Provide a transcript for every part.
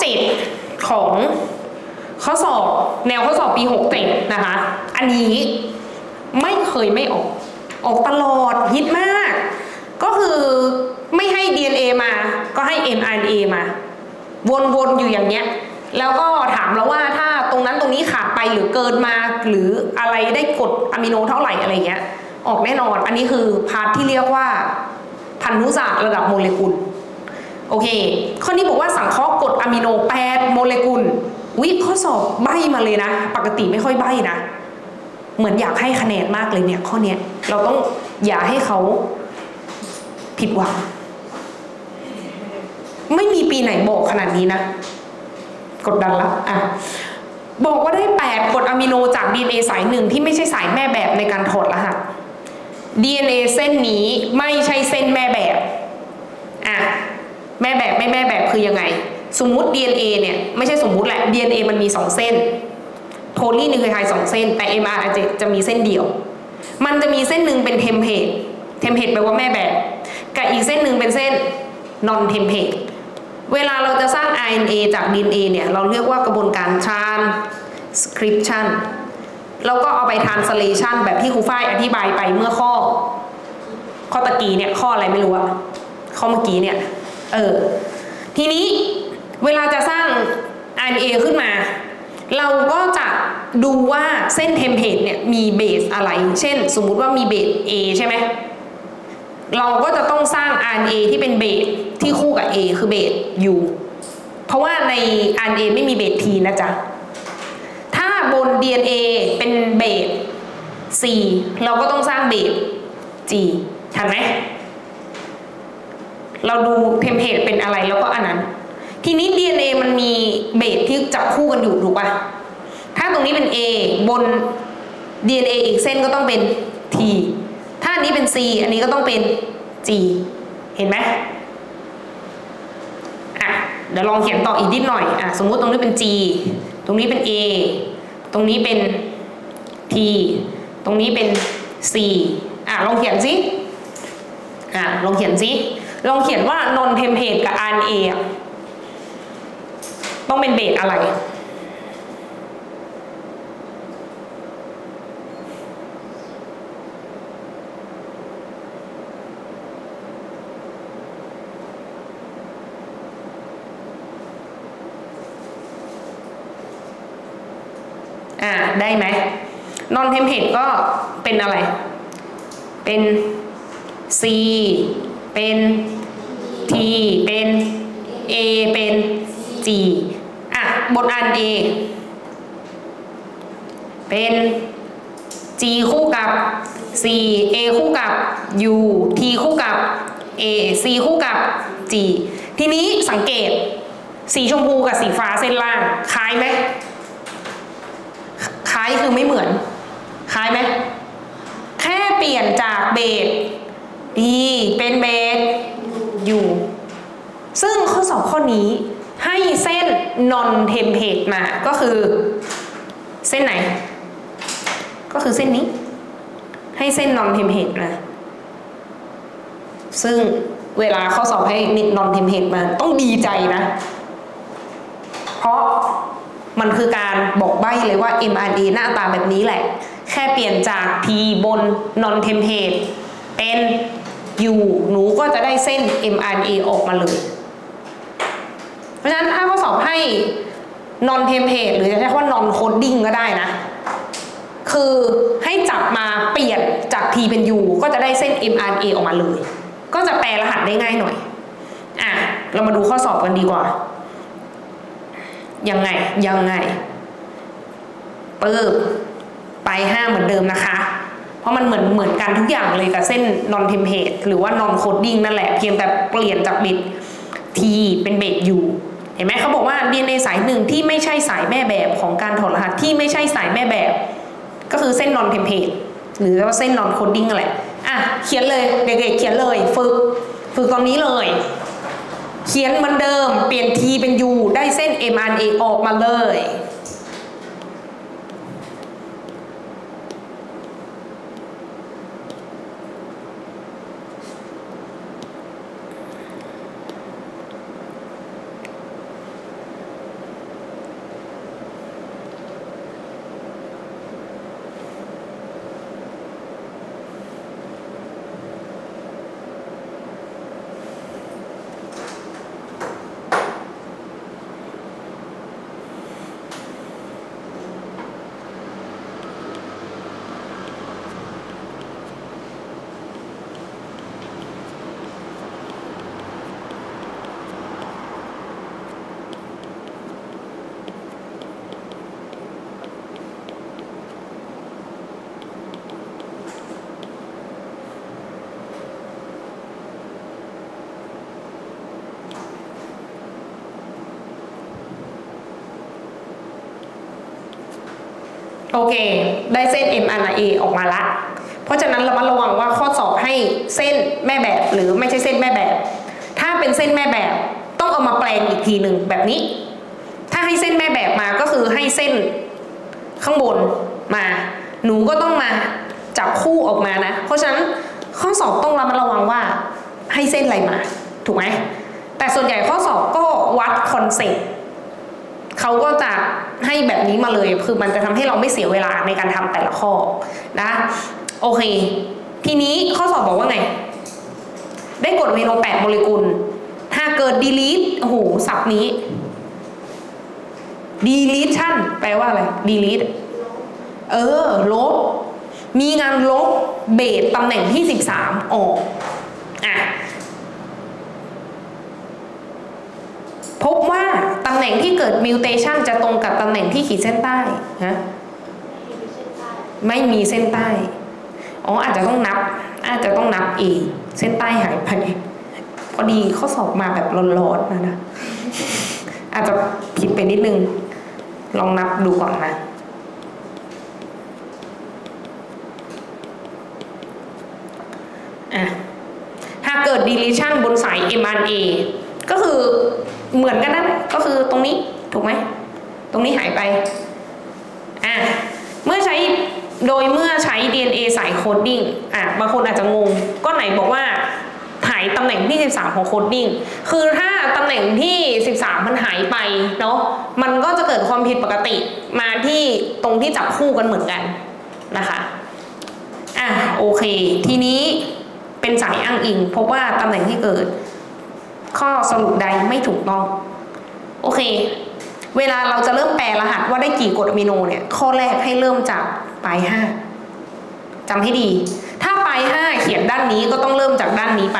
7 ของข้อสอบแนวข้อสอบปี6เจ็ดนะคะ อันนี้ไม่เคยไม่ออก ออกตลอดฮิตมาก ก็คือไม่ให้ DNA มาก็ให้ mRNA มา วนๆ อยู่อย่างเงี้ย แล้วก็ถามเราว่าถ้าตรงนั้นตรงนี้ขาดไปหรือเกินมาหรืออะไรได้กดอะมิโนเท่าไหร่อะไรเงี้ย ออกแน่นอน อันนี้คือพาร์ทที่เรียกว่าพันธุศาสตร์ระดับโมเลกุล โอเค ข้อนี้บอกว่าสังเคราะห์กรดอะมิโน8โมเลกุลวิข้อสอบใบมาเลยนะ ปกติไม่ค่อยใบนะ เหมือนอยากให้คะแนนมากเลยเนี่ย ข้อเนี้ยเราต้องอย่าให้เขาผิดหวัง ไม่มีปีไหนบอกขนาดนี้นะ กดดันละอะบอกว่าได้ 8กรดอะมิโนจาก DNA สายหนึ่งที่ไม่ใช่สายแม่แบบในการถอดรหัส DNA เส้นนี้ไม่ใช่เส้นแม่แบบ แม่แบบไม่แม่แบบคือยังไง สมมุติ DNA เนี่ยไม่ใช่สมมุติแหละ DNA มันมี 2 เส้นโพลีนิวคลีไทด์สองเส้น แต่ mRNA จะมีเส้นเดียว มันจะมีเส้นหนึ่งเป็นเทมเพลตเทมเพลตแปลว่าแม่แบบกับอีกเส้นหนึ่งเป็นเส้น non เทมเพลตเวลาเราจะสร้าง RNA จาก DNA เนี่ยเราเรียกว่ากระบวนการ transcription แล้วก็เอาไป translation แบบที่ครูฝ้ายอธิบายไปเมื่อข้อ ข้อตะกี้เนี่ยข้ออะไรไม่รู้อะข้อเมื่อกี้เนี่ย เออ ทีนี้เวลาจะสร้าง RNA ขึ้นมา เราก็จะดูว่าเส้นเทมเพลตเนี่ยมีเบสอะไร เช่น สมมุติว่ามีเบส A ใช่ไหม เราก็จะต้องสร้าง RNA ที่เป็นเบสที่คู่กับ A คือเบส U เพราะว่าใน RNA ไม่มีเบส T นะจ๊ะ ถ้าบน DNA เป็นเบส C เราก็ต้องสร้างเบส G ทันไหม เราดูเทมเพลตเป็นอะไรแล้วก็อันนั้น ทีนี้ DNA มันมีเบสที่จับคู่กันอยู่ถูกป่ะ ถ้าตรงนี้เป็น A บน DNA อีกเส้นก็ต้องเป็น T ถ้าอันนี้เป็น C อันนี้ก็ต้องเป็น G เห็นไหมอะเดี๋ยวลองเขียนต่ออีกนิดหน่อยอะสมมุติตรงนี้เป็น G ตรงนี้เป็น A ตรงนี้เป็น T ตรงนี้เป็น C อะลองเขียนสิอะลองเขียนสิ ลองเขียนว่า non template กับ RNA อะต้องเป็นเบสอะไร อ่า ได้ไหม non template ก็เป็นอะไร เป็น C เป็น T เป็น A เป็น G อะบนอัน A เป็น G คู่กับ C A คู่กับ U T คู่กับ A C คู่กับ G ทีนี้สังเกต สีชมพูกับสีฟ้าเส้นล่าง คล้ายไหมคล้ายคือไม่เหมือน คล้ายไหม แค่เปลี่ยนจากเบส D เป็นเบส U ซึ่งข้อสอบข้อนี้ให้เส้น non template มา ก็คือเส้นไหน ก็คือเส้นนี้ ให้เส้น non template มา ซึ่งเวลาข้อสอบให้ non template มา ต้องดีใจนะ เพราะมันคือการบอกใบ้เลยว่า mRNA หน้าตาแบบนี้แหละ แค่เปลี่ยนจาก T บน non template เป็น U หนูก็จะได้เส้น mRNA ออกมาเลย เพราะฉะนั้นถ้าข้อสอบให้ non template หรือจะใช้คำว่า non coding ก็ได้นะ คือให้จับมาเปลี่ยนจาก T เป็น U ก็จะได้เส้น mRNA ออกมาเลย ก็จะแปลรหัสได้ง่ายหน่อย อะ เรามาดูข้อสอบกันดีกว่า ยังไง ยังไงปึ๊บไปห้าเหมือนเดิมนะคะ เพราะมันเหมือนเหมือนกันทุกอย่างเลยกับเส้น non template หรือว่า non coding นั่นแหละเพียงแต่เปลี่ยนจากบิต T เป็นเบส U เห็นไหมเขาบอกว่า DNA สายหนึ่งที่ไม่ใช่สายแม่แบบของการถอดรหัสที่ไม่ใช่สายแม่แบบ ก็คือเส้น non template หรือว่าเส้น non coding นั่นแหละอะเขียนเลยเด็กๆเขียนเลยฝึกฝึกตอนนี้เลยเขียนเหมือนเดิม เปลี่ยน T เป็น U ได้เส้น mRNA ออกมาเลย โอเค ได้เส้น mRNA ออกมาละ เพราะฉะนั้นเรามาระวังว่าข้อสอบให้เส้นแม่แบบหรือไม่ใช่เส้นแม่แบบ ถ้าเป็นเส้นแม่แบบ ต้องเอามาแปลงอีกทีหนึ่งแบบนี้ ถ้าให้เส้นแม่แบบมาก็คือให้เส้นข้างบนมา หนูก็ต้องมาจับคู่ออกมานะ เพราะฉะนั้นข้อสอบต้องระมัดระวังว่าให้เส้นอะไรมา ถูกไหมแต่ส่วนใหญ่ข้อสอบก็วัดคอนเซ็ปต์ เขาก็จะให้แบบนี้มาเลย คือมันจะทำให้เราไม่เสียเวลาในการทำแต่ละข้อนะ โอเค ทีนี้ข้อสอบบอกว่าไง ได้กดอะมิโน8โมเลกุล ถ้าเกิด delete โอ้โหศัพท์นี้ deletion แปลว่าอะไร delete เออ ลบ มีงานลบเบสตำแหน่งที่ 13 ออก อะ พบว่าำแหน่งที่เกิดมิวเทชันจะตรงกับตำแหน่งที่ขีดเส้นใต้ฮะไม่มีเส้นใต้ อ๋ออาจจะต้องนับ อาจจะต้องนับเองเส้นใต้หายไปพอดีข้อสอบมาแบบร้อนๆนะนะ อาจจะผิดไปนิดนึง ลองนับดูก่อนนะอะหากเกิด deletion บนสาย mRNA ก็คือ เหมือนกันนั่นแหละก็คือตรงนี้ถูกไหมตรงนี้หายไปอะเมื่อใช้โดยเมื่อใช้ DNA สายโคดดิ้งอะบางคนอาจจะงงก็ไหนบอกว่าหายตำแหน่งที่ 13 ของโคดดิ้งคือถ้าตำแหน่งที่ 13 มันหายไปเนาะมันก็จะเกิดความผิดปกติมาที่ตรงที่จับคู่กันเหมือนกันนะคะอะโอเค ทีนี้เป็นสายอ้างอิง พบว่าตำแหน่งที่เกิด ข้อสรุปใดไม่ถูกต้อง โอเค เวลาเราจะเริ่มแปลรหัสว่าได้กี่กรดอะมิโนเนี่ย ข้อแรกให้เริ่มจากปลายห้าจำให้ดี ถ้าปลายห้าเขียนด้านนี้ก็ต้องเริ่มจากด้านนี้ไป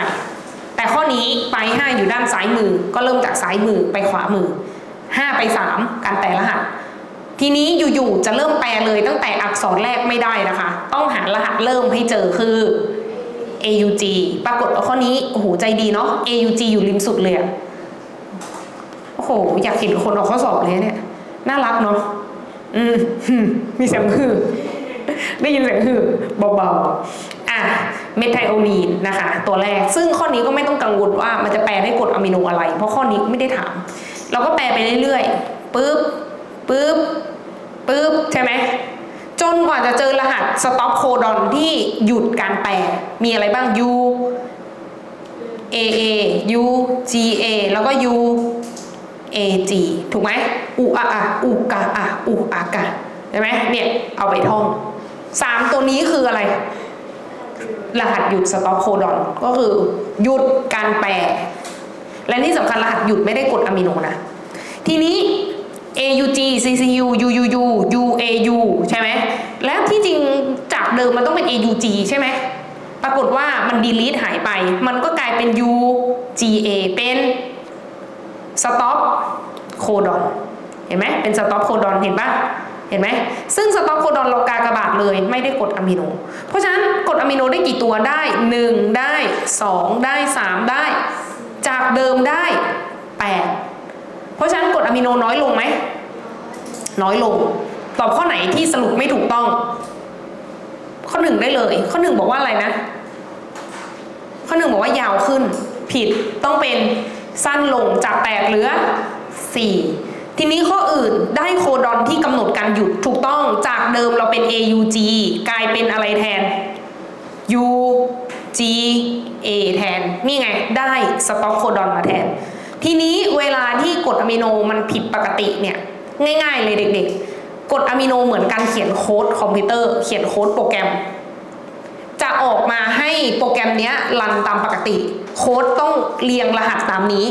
แต่ข้อนี้ปลายห้าอยู่ด้านซ้ายมือ ก็เริ่มจากซ้ายมือไปขวามือห้าไปสามการแปลรหัส ทีนี้อยู่ๆจะเริ่มแปลเลยตั้งแต่อักษรแรกไม่ได้นะคะ ต้องหารหัสเริ่มให้เจอคือ AUG ปรากฏว่าข้อนี้โอ้โหใจดีเนาะ AUG อยู่ริมสุดเลยอะโอ้โห อยากเห็นคนออกข้อสอบเลยเนี่ย น่ารักเนาะอืมมมีเสียงฮือ ได้ยินเสียงฮือเบาๆ อะ เมทไทโอนีนนะคะ ตัวแรก ซึ่งข้อนี้ก็ไม่ต้องกังวลว่ามันจะแปลได้กรดอะมิโนอะไร เพราะข้อนี้ไม่ได้ถาม เราก็แปลไปเรื่อยๆ ปึ๊บ ปึ๊บ ปึ๊บ ใช่ไหม จนกว่าจะเจอรหัสสต็อปโคดอนที่หยุดการแปล มีอะไรบ้าง U A A U G A แล้วก็ U A G ถูกไหมอุอะอะอุกะอะอุอากะใช่ไหมเนี่ย เอาไปท่องสามตัวนี้คืออะไร รหัสหยุดสต็อปโคดอนก็คือหยุดการแปล และที่สำคัญรหัสหยุดไม่ได้กดอะมิโนนะ ทีนี้ AUG CCU UUU UAU ใช่ไหม แล้วที่จริงจากเดิมมันต้องเป็น AUG ใช่ไหม ปรากฏว่ามัน delete หายไป มันก็กลายเป็น UGA เป็น stop codon เห็นไหม เป็น stop codon เห็นปะเห็นไหม ซึ่ง stop codon เรากากบาทเลยไม่ได้กดอะมิโน เพราะฉะนั้นกดอะมิโนได้กี่ตัวได้ 1 ได้ 2 ได้ 3 ได้ จากเดิมได้ 8 เพราะฉะนั้นกรดอะมิโนน้อยลงไหม น้อยลง ตอบข้อไหนที่สรุปไม่ถูกต้อง ข้อหนึ่งได้เลย ข้อหนึ่งบอกว่าอะไรนะ ข้อหนึ่งบอกว่ายาวขึ้น ผิดต้องเป็นสั้นลงจากแปดเหลือสี่ทีนี้ข้ออื่นได้โคดอนที่กำหนดการหยุดถูกต้องจากเดิมเราเป็น AUG กลายเป็นอะไรแทน U G A แทน นี่ไง ได้สต็อกโคดอนมาแทน ทีนี้เวลาที่กรดอะมิโนมันผิดปกติเนี่ยง่าย ๆ เลยเด็ก ๆกรดอะมิโนเหมือนการเขียนโค้ดคอมพิวเตอร์เขียนโค้ดโปรแกรม จะออกมาให้โปรแกรมเนี้ยรันตามปกติ โค้ดต้องเรียงรหัสตามนี้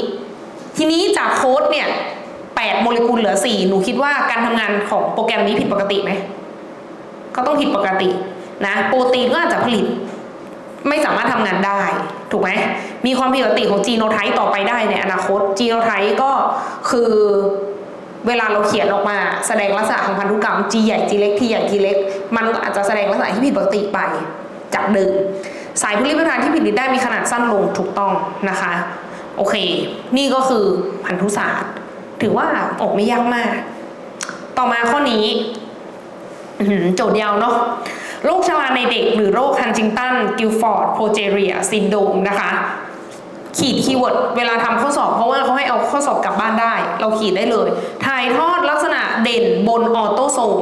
ทีนี้จากโค้ดเนี่ย8โมเลกุลเหลือ 4 หนูคิดว่าการทำงานของโปรแกรมนี้ผิดปกติไหมก็ต้องผิดปกตินะ โปรตีนก็อาจจะผลิต ไม่สามารถทำงานได้ ถูกไหม มีความผิดปกติของจีโนไทป์ต่อไปได้ในอนาคตจีโนไทป์ก็คือเวลาเราเขียนออกมาแสดงลักษณะของพันธุกรรม G ใหญ่ G เล็ก T ใหญ่ T เล็ก มันอาจจะแสดงลักษณะที่ผิดปกติไปจากเดิมสายพุลิพิธานที่ผลิตได้มีขนาดสั้นลงถูกต้องนะคะ โอเค นี่ก็คือพันธุศาสตร์ ถือว่าออกไม่ยากมาก ต่อมาข้อนี้โจทย์ยาวเนาะโรคชราในเด็กหรือโรคฮันติงตัน กิลฟอร์ดโปรเจเรีย ซินโดมนะคะ ขีดคีย์เวิร์ดเวลาทำข้อสอบ เพราะว่าเขาให้เอาข้อสอบกลับบ้านได้ เราขีดได้เลย ถ่ายทอดลักษณะเด่นบนออโตโซม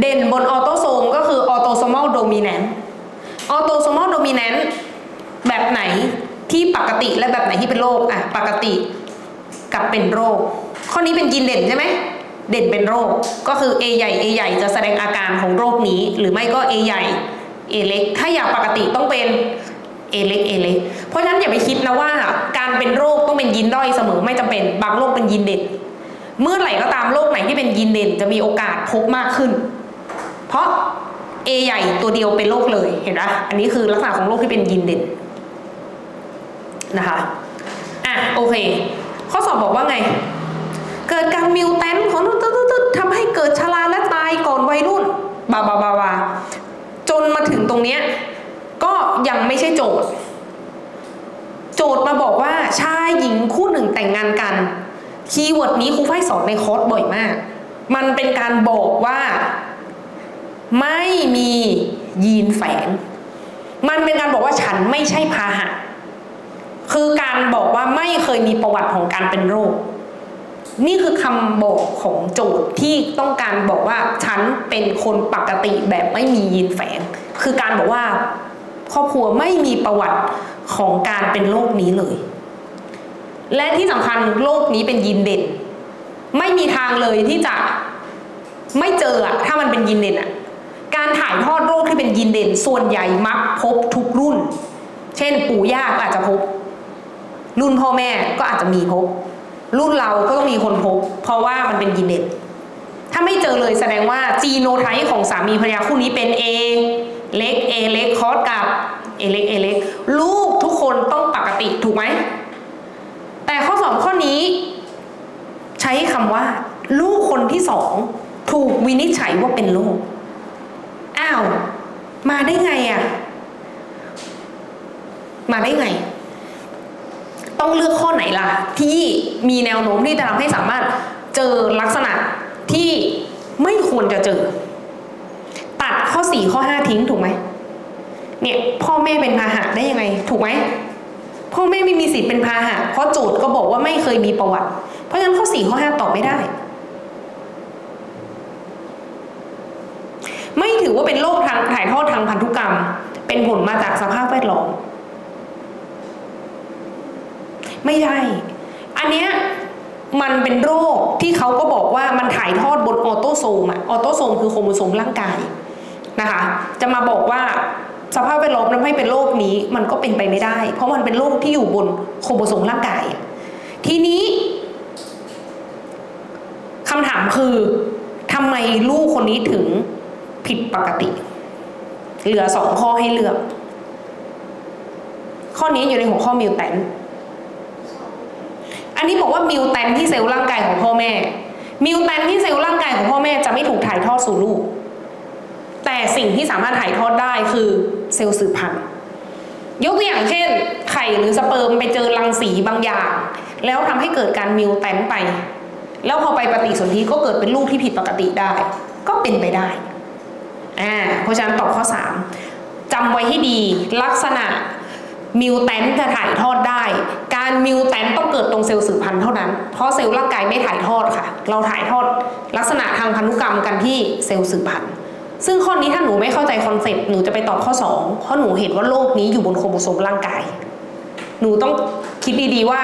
เด่นบนออโตโซมก็คือออโตโซม a ลโดมิ n น n ต์ออโตโซม a ลโดมิ n น n ต์แบบไหนที่ปกติและแบบไหนที่เป็นโรคอะปกติกับเป็นโรค ข้อนี้เป็นยีนเด่นใช่ไหมเด่นเป็นโรคก็คือ A ใหญ่ A ใหญ่จะแสดงอาการของโรคนี้ หรือไม่ก็ A ใหญ่ A เล็ก ถ้าอยากปกติต้องเป็น A เล็ก A เล็กเพราะฉะนั้นอย่าไปคิดนะว่าการเป็นโรคต้องเป็นยีนด้อยเสมอไม่จำเป็นบางโรคเป็นยีนเด่น เมื่อไหร่ก็ตามโรคไหนที่เป็นยีนเด่น จะมีโอกาสพบมากขึ้น เพราะ A ใหญ่ตัวเดียวเป็นโรคเลยเห็นไหมอันนี้คือลักษณะของโรคที่เป็นยีนเด่นนะคะอะโอเค ข้อสอบบอกว่าไง เกิดการมิวแทนของตึ๊ดๆๆทำให้เกิดชราและตายก่อนวัยรุ่นบาบาบาบาจนมาถึงตรงเนี้ย ยังไม่ใช่โจทย์ โจทย์มาบอกว่าชายหญิงคู่หนึ่งแต่งงานกันคีย์เวิร์ดนี้ครูฝ้ายสอนในคอร์สบ่อยมาก มันเป็นการบอกว่า ไม่มียีนแฝง มันเป็นการบอกว่าฉันไม่ใช่พาหะ คือการบอกว่าไม่เคยมีประวัติของการเป็นโรค นี่คือคำบอกของโจทย์ที่ต้องการบอกว่าฉันเป็นคนปกติแบบไม่มียีนแฝง คือการบอกว่า ครอบครัวไม่มีประวัติของการเป็นโรคนี้เลย และที่สำคัญโรคนี้เป็นยีนเด่น ไม่มีทางเลยที่จะไม่เจออะถ้ามันเป็นยีนเด่นอะการถ่ายทอดโรคที่เป็นยีนเด่น ส่วนใหญ่มักพบทุกรุ่น เช่นปู่ย่าก็อาจจะพบ รุ่นพ่อแม่ก็อาจจะมีพบ รุ่นเราก็ต้องมีคนพบ เพราะว่ามันเป็นยีนเด่น ถ้าไม่เจอเลยแสดงว่าจีโนไทป์ของสามีภรรยาคู่นี้เป็น A เล็ก A เล็กคอสกับ A เล็ก A เล็กลูกทุกคนต้องปกติถูกไหม แต่ข้อสอบข้อนี้ ใช้คำว่า ลูกคนที่สองถูกวินิจฉัยว่าเป็นโรคอ้าว มาได้ไงอะ่ะ มาได้ไง ต้องเลือกข้อไหนล่ะ ที่มีแนวโน้มที่จะทำให้สามารถเจอลักษณะที่ไม่ควรจะเจอตัดข้อ สี่ข้อห้าทิ้งถูกไหมเนี่ยพ่อแม่เป็นพาหะได้ยังไง ถูกไหมพ่อแม่ไม่มีสิทธิ์เป็นพาหะเพราะโจทย์ก็บอกว่าไม่เคยมีประวัติ เพราะฉะนั้นข้อสี่ข้อห้าตอบไม่ได้ ไม่ถือว่าเป็นโรคทางถ่ายทอดทางพันธุกรรม เป็นผลมาจากสภาพแวดล้อมไม่ใช่อันเนี้ยมันเป็นโรคที่เขาก็บอกว่ามันถ่ายทอดบนออโตโซมอะออโตโซมคือโครโมโซมร่างกาย นะคะ จะมาบอกว่าสภาพแวดล้อมทำให้เป็นโรคนี้มันก็เป็นไปไม่ได้ เพราะมันเป็นโรคที่อยู่บนโครโมโซมร่างกาย ทีนี้คำถามคือทำไมลูกคนนี้ถึงผิดปกติ เหลือสองข้อให้เลือก ข้อนี้อยู่ในหัวข้อมิวแตนอันนี้บอกว่ามิวแตนที่เซลล์ร่างกายของพ่อแม่ มิวแตนที่เซลล์ร่างกายของพ่อแม่จะไม่ถูกถ่ายทอดสู่ลูก แต่สิ่งที่สามารถถ่ายทอดได้คือเซลล์สืบพันธุ์ยกตัวอย่างเช่น ไข่หรือสเปิร์มไปเจอรังสีบางอย่าง แล้วทำให้เกิดการมิวแตนไป แล้วพอไปปฏิสนธิก็เกิดเป็นลูกที่ผิดปกติได้ ก็เป็นไปได้อ่าเพราะฉะนั้นตอบข้อ 3จำไว้ให้ดีลักษณะมิวแตนจะถ่ายทอดได้ การมิวแตนต้องเกิดตรงเซลล์สืบพันธุ์เท่านั้น เพราะเซลล์ร่างกายไม่ถ่ายทอดค่ะ เราถ่ายทอดลักษณะทางพันธุกรรมกันที่เซลล์สืบพันธุ์ ซึ่งข้อนี้ถ้าหนูไม่เข้าใจคอนเซ็ปต์หนูจะไปตอบข้อ 2 เพราะหนูเห็นว่าโรคนี้อยู่บนโครโมโซมร่างกาย หนูต้องคิดดีๆว่า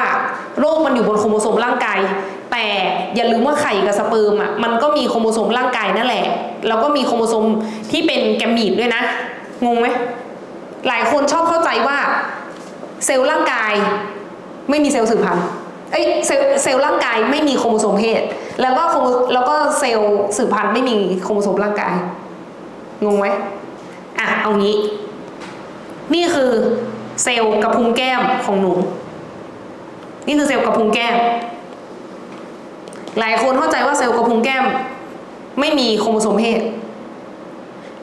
โรคมันอยู่บนโครโมโซมร่างกาย แต่อย่าลืมว่าไข่กับสเปิร์มอะมันก็มีโครโมโซมร่างกายนั่นแหละ แล้วก็มีโครโมโซมที่เป็นแกมมีดด้วยนะ งงไหมหลายคนชอบเข้าใจว่าเซลล์ร่างกายไม่มีเซลล์สืบพันธุ์เอ้ยเซลล์เซลล์ร่างกายไม่มีโครโมโซมเพศ แล้วก็แล้วก็เซลล์สืบพันธุ์ไม่มีโครโมโซมร่างกาย งงไหมอะเอางี้ นี่คือเซลล์กระพุ้งแก้มของหนู นี่คือเซลล์กระพุ้งแก้ม หลายคนเข้าใจว่าเซลล์กระพุ้งแก้ม ไม่มีโครโมโซมเพศ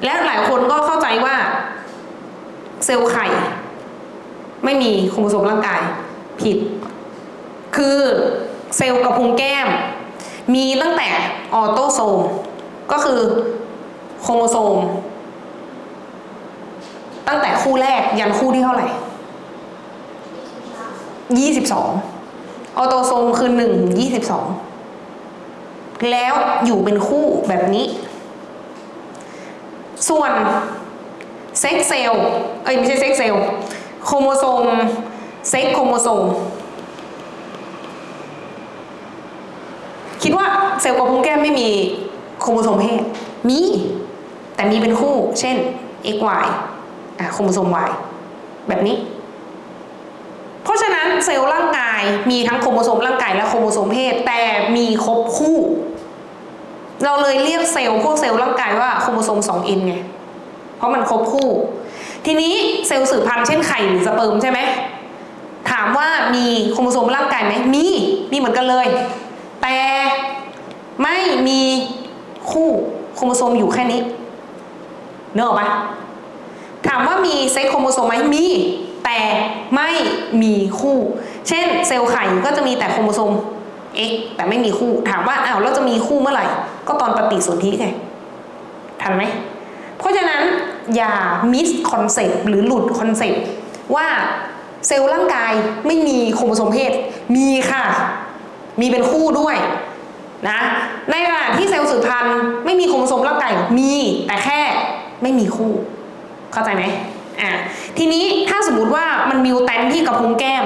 และหลายคนก็เข้าใจว่า เซลล์ไข่ ไม่มีโครโมโซมร่างกาย ผิด คือเซลล์กระพุ้งแก้ม มีตั้งแต่ออโตโซม ก็คือ โครโมโซม ตั้งแต่คู่แรกยันคู่ที่เท่าไหร่ยี่สิบสองออโตโซมคือหนึ่งยี่สิบสองแล้วอยู่เป็นคู่แบบนี้ ส่วนเซ็กเซลล์เอ้ยไม่ใช่เซ็กเซลล์โครโมโซมเซ็กโครโมโซมคิดว่าเซลล์กระพุ้งแก้มไม่มีโครโมโซมเพศมี แต่มีเป็นคู่ เช่น XY อะโครโมโซม Y แบบนี้ เพราะฉะนั้นเซลล์ร่างกายมีทั้งโครโมโซมร่างกายและโครโมโซมเพศ แต่มีครบคู่ เราเลยเรียกเซลล์พวกเซลล์ร่างกายว่าโครโมโซม 2n ไง เพราะมันครบคู่ ทีนี้เซลล์สืบพันธุ์เช่นไข่หรือสเปิร์มใช่ไหมถามว่ามีโครโมโซมร่างกายไหมมี มีเหมือนกันเลย แต่ไม่มีคู่โครโมโซมอยู่แค่นี้ เนอะปะถามว่ามีเซ็กโครโมโซมไหมมี แต่ไม่มีคู่ เช่น เซลล์ไข่ก็จะมีแต่โครโมโซม X แต่ไม่มีคู่ ถามว่าอ้าวแล้วจะมีคู่เมื่อไหร่ ก็ตอนปฏิสนธิไง ทันไหม เพราะฉะนั้นอย่ามิสคอนเซปต์หรือหลุดคอนเซปต์ว่าเซลล์ร่างกายไม่มีโครโมโซมเพศ มีค่ะ มีเป็นคู่ด้วยนะ ในขณะที่เซลล์สืบพันธุ์ไม่มีโครโมโซมร่างกายมีแต่แค่ ไม่มีคู่ เข้าใจไหมอะทีนี้ถ้าสมมติว่ามันมิวแตนที่กระพุ้งแก้ม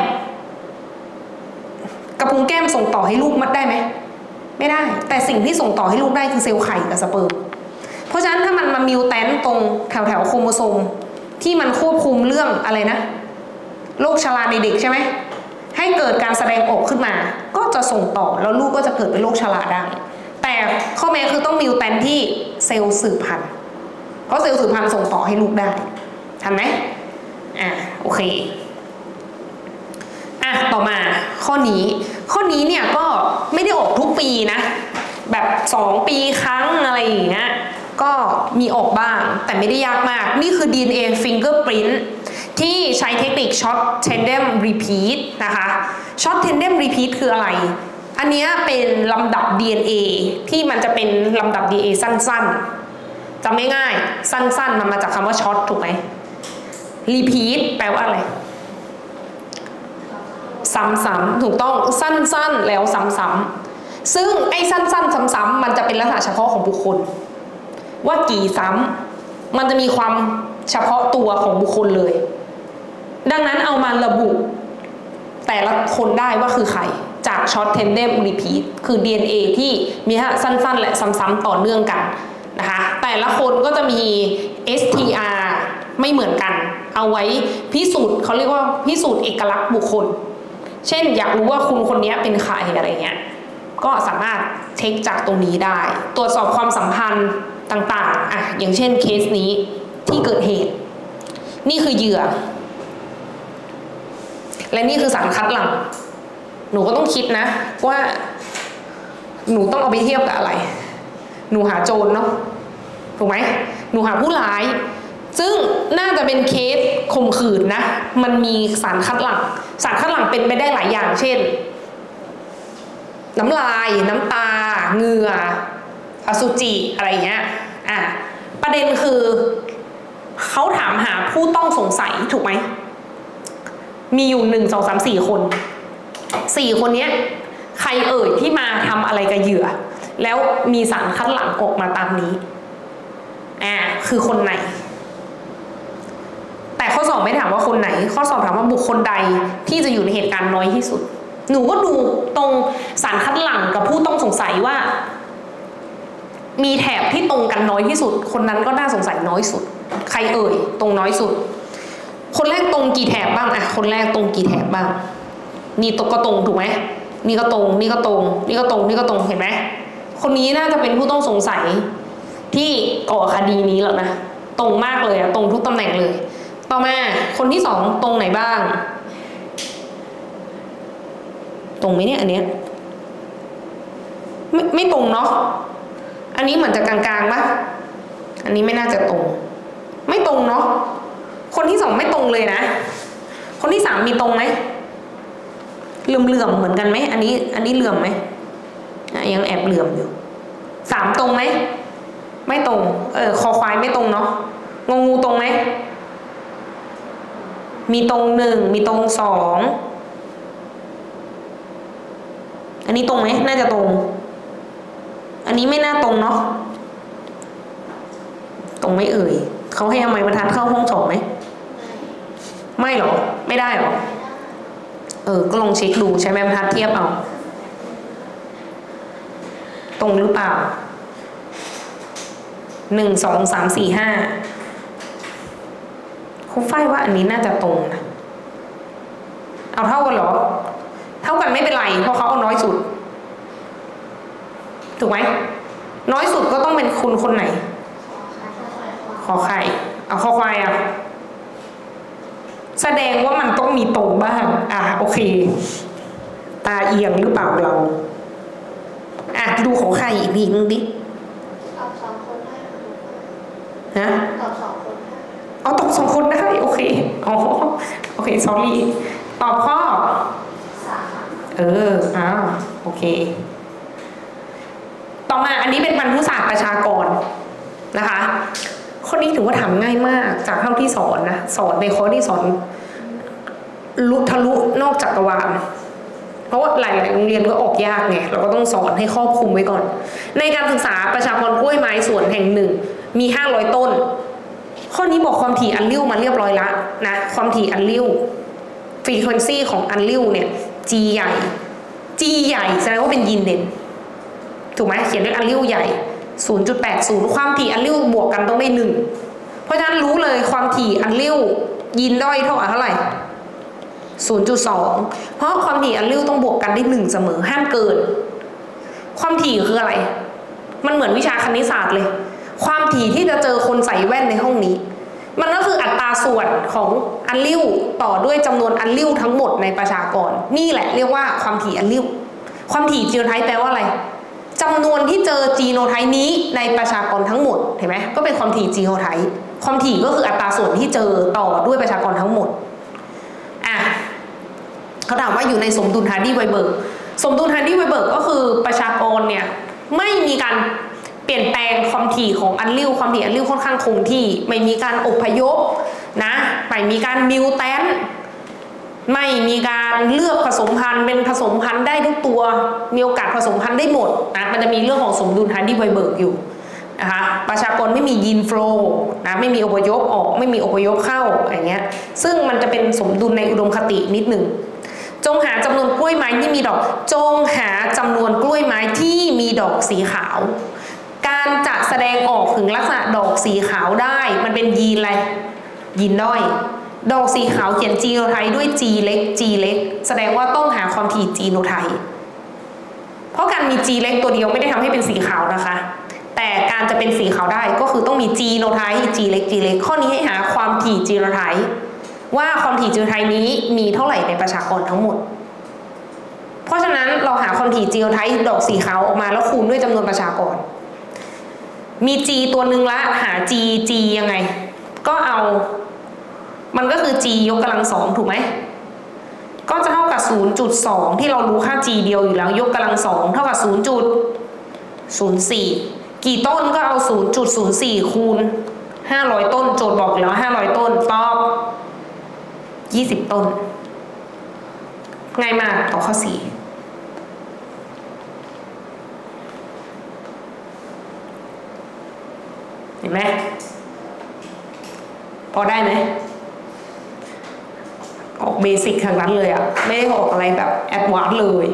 กระพุ้งแก้มส่งต่อให้ลูกมัดได้ไหมไม่ได้ แต่สิ่งที่ส่งต่อให้ลูกได้คือเซลล์ไข่กับสเปิร์มเพราะฉะนั้นถ้ามันมามิวแตนตรงแถวแถวโครโมโซมที่มันควบคุมเรื่องอะไรนะโรคชราในเด็กใช่ไหมให้เกิดการแสดงออกขึ้นมา ก็จะส่งต่อแล้วลูกก็จะเกิดเป็นโรคชราได้แต่ข้อแม้คือต้องมิวแตนที่เซลล์สืบพันธุ์ เพราะเซลล์สืบพันธุ์ส่งต่อให้ลูกได้ทันไหมอะโอเคอะต่อมาข้อนี้ ข้อนี้เนี่ยก็ไม่ได้ออกทุกปีนะ แบบ 2 ปีครั้งอะไรอย่างเงี้ยก็มีออกบ้างแต่ไม่ได้ยากมาก นี่คือ DNA fingerprint ที่ใช้เทคนิค short tandem repeat นะคะ short tandem repeat คืออะไร อันเนี้ยเป็นลำดับ DNA ที่มันจะเป็นลำดับ DNA สั้นๆ จำง่ายๆสั้นๆ มันมาจากคำว่า short ถูกไหม repeat แปลว่าอะไร ซ้ำๆถูกต้องสั้นๆ แล้วซ้ำๆซึ่งไอ้สั้นๆ ซ้ำๆมันจะเป็นลักษณะเฉพาะของบุคคล ว่ากี่ซ้ำมันจะมีความเฉพาะตัวของบุคคลเลย ดังนั้นเอามาระบุ แต่ละคนได้ว่าคือใคร จากช็อตเทนเดมรีพีทคือ DNA ที่มีฮะสั้นๆ และซ้ำๆต่อเนื่องกัน นะคะแต่ละคนก็จะมี STR ไม่เหมือนกัน เอาไว้พิสูจน์เขาเรียกว่าพิสูจน์เอกลักษณ์บุคคล เช่นอยากรู้ว่าคุณคนนี้เป็นใครอะไรเงี้ยก็สามารถเช็คจากตรงนี้ได้ ตรวจสอบความสัมพันธ์ต่างๆอะอย่างเช่นเคสนี้ที่เกิดเหตุ นี่คือเหยื่อ และนี่คือสารคัดหลั่งหนูก็ต้องคิดนะว่าหนูต้องเอาไปเทียบกับอะไร หนูหาโจรเนาะถูกไหมหนูหาผู้ร้าย ซึ่งน่าจะเป็นเคสข่มขืนนะ มันมีสารคัดหลั่งสารคัดหลั่งเป็นไปได้หลายอย่าง เช่น น้ำลาย น้ำตาเหงื่ออสุจิอะไรเงี้ยอะประเด็นคือเขาถามหาผู้ต้องสงสัยถูกไหม มีอยู่หนึ่งสองสามสี่คน สี่คนเนี้ย ใครเอ่ยที่มาทำอะไรกับเหยื่อ แล้วมีสารคัดหลั่งออกมาตามนี้อ่าคือคนไหน แต่ข้อสอบไม่ถามว่าคนไหน ข้อสอบถามว่าบุคคลใดที่จะอยู่ในเหตุการณ์น้อยที่สุด หนูก็ดูตรงสารคัดหลั่งกับผู้ต้องสงสัยว่า มีแถบที่ตรงกันน้อยที่สุด คนนั้นก็น่าสงสัยน้อยสุด ใครเอ่ย ตรงน้อยสุด คนแรกตรงกี่แถบบ้างอะคนแรกตรงกี่แถบบ้างนี่ตกก็ตรงถูกไหมนี่ก็ตรง นี่ก็ตรง นี่ก็ตรง นี่ก็ตรง เห็นไหม คนนี้น่าจะเป็นผู้ต้องสงสัยที่ก่อคดีนี้แล้วนะ ตรงมากเลยอะตรงทุกตำแหน่งเลย ต่อมาคนที่สองตรงไหนบ้าง ตรงไหมเนี่ยอันเนี้ยไม่ไม่ตรงเนาะอันนี้เหมือนจะกลางๆปะอันนี้ไม่น่าจะตรง ไม่ตรงเนาะคนที่สองไม่ตรงเลยนะ คนที่สามมีตรงไหมเหลื่อมๆเหมือนกันไหมอันนี้ อันนี้เหลื่อมไหม อะยังแอบเหลื่อมอยู่สามตรงไหมไม่ตรง เออคอควายไม่ตรงเนาะงองูตรงไหมมีตรงหนึ่งมีตรงสองอันนี้ตรงไหมน่าจะตรง อันนี้ไม่น่าตรงเนาะตรงไม่เอ่ยเขาให้เอาไมบรรทัดเข้าห้องสอบไหมไม่หรอ ไม่ได้หรอ เออ ก็ลองเช็คดูใช้ไม้บรรทัดเทียบเอา ตรงหรือเปล่าหนึ่งสองสามสี่ห้าครูฝ้ายว่าอันนี้น่าจะตรงนะเอาเท่ากันเหรอ เท่ากันไม่เป็นไร เพราะเขาเอาน้อยสุด ถูกไหมน้อยสุดก็ต้องเป็นคุณคนไหน ขอไข่เอาขอควายอะ แสดงว่ามันต้องมีตรงบ้าง อะโอเค ตาเอียงหรือเปล่าเรา ดูขอไข่อีกทีนึงดิตอบสองคนได้ค่ะฮะตอบสองคนได้เอาตอบสองคนได้โอเคอ๋อโอเค s อรี่ตอบข้อสามเอออ้าวโอเค ต่อมาอันนี้เป็นพันธุศาสตร์ประชากรนะคะข้อนี้ถือว่าทำง่ายมากจากเท่าที่สอนนะสอนในคอร์สที่สอนลุทะลุนอกจักรวาล เพราะว่าหลายๆโรงเรียนก็ออกยากไงเราก็ต้องสอนให้ครอบคลุมไว้ก่อน ในการศึกษาประชากรกล้วยไม้สวนแห่งหนึ่ง มี 500 ต้น ข้อนี้บอกความถี่อันริ้วมาเรียบร้อยละนะความถี่อันริ้วฟรีเควนซีของอันริ้วเนี่ย G ใหญ่ G ใหญ่แสดงว่าเป็นยีนเด่นถูกไหมเขียนด้วยอันริ้วใหญ่ 0.80 ความถี่อันริ้วบวกกันต้องได้หนึ่งเพราะฉะนั้นรู้เลยความถี่อันริ้วยีนด้อยเท่ากับเท่าไหร่ 0.2 เพราะความถี่อันริ้วต้องบวกกันได้หนึ่งเสมอห้ามเกิน ความถี่คืออะไร มันเหมือนวิชาคณิตศาสตร์เลย ความถี่ที่จะเจอคนใส่แว่นในห้องนี้ มันก็คืออัตราส่วนของอันริ้วต่อด้วยจำนวนอันริ้วทั้งหมดในประชากร นี่แหละเรียกว่าความถี่อันริ้ว ความถี่จีโนไทป์แปลว่าอะไรจำนวนที่เจอจีโนไทป์นี้ในประชากรทั้งหมดเห็นไหมก็เป็นความถี่จีโนไทป์ความถี่ก็คืออัตราส่วนที่เจอต่อด้วยประชากรทั้งหมด เขาถามว่าอยู่ในสมดุลฮาร์ดี้ไวเบิร์กสมดุลฮาร์ดี้ไวเบิร์กก็คือประชากรเนี่ยไม่มีการเปลี่ยนแปลงความถี่ของอันริ้วความถี่อันริ้วค่อนข้างคงที่ ไม่มีการอพยพนะไม่มีการมิวแทนไม่มีการเลือกผสมพันธุ์เป็นผสมพันธุ์ได้ทุกตัว มีโอกาสผสมพันธุ์ได้หมดนะมันจะมีเรื่องของสมดุลฮันดี้ไวเบิร์กอยู่นะคะประชากรไม่มียีนโฟล์นะไม่มีอพยพออกไม่มีอพยพเข้าอย่างเงี้ยซึ่งมันจะเป็นสมดุลในอุดมคตินิดหนึ่ง จงหาจำนวนกล้วยไม้ที่มีดอก จงหาจำนวนกล้วยไม้ที่มีดอกสีขาว การจะแสดงออกถึงลักษณะดอกสีขาวได้ มันเป็นยีนอะไร ยีนด้อย ดอกสีขาวเขียนจีโนไทด้วย G เล็ก G เล็ก แสดงว่าต้องหาความถี่จีโนไทเพราะการมี G เล็กตัวเดียวไม่ได้ทำให้เป็นสีขาวนะคะ แต่การจะเป็นสีขาวได้ก็คือต้องมี G โนไทป์ G เล็ก G เล็ก ข้อนี้ให้หาความถี่จีโนไทป์ ว่าความถี่จีโนไทป์นี้มีเท่าไหร่ในประชากรทั้งหมด เพราะฉะนั้นเราหาความถี่จีโนไทป์ดอกสีขาวออกมาแล้วคูณด้วยจำนวนประชากร มี G ตัวหนึ่งละหา G G ยังไง ก็เอา มันก็คือ g ยกกำลังสองถูกไหมก็จะเท่ากับ 0.2 ที่เรารู้ค่า g เดียวอยู่แล้วยกกำลังสองเท่ากับ 0.04 กี่ต้นก็เอา 0.04 คูณ 500 ต้น โจทย์บอกอยู่แล้ว 500 ต้นตอบ ยี่สิบต้น ง่ายมากต่อข้อสี่เห็นไหมพอได้ไหมออกเบสิกทางนั้นเลยอะไม่ได้ออกอะไรแบบแอดวานซ์เลย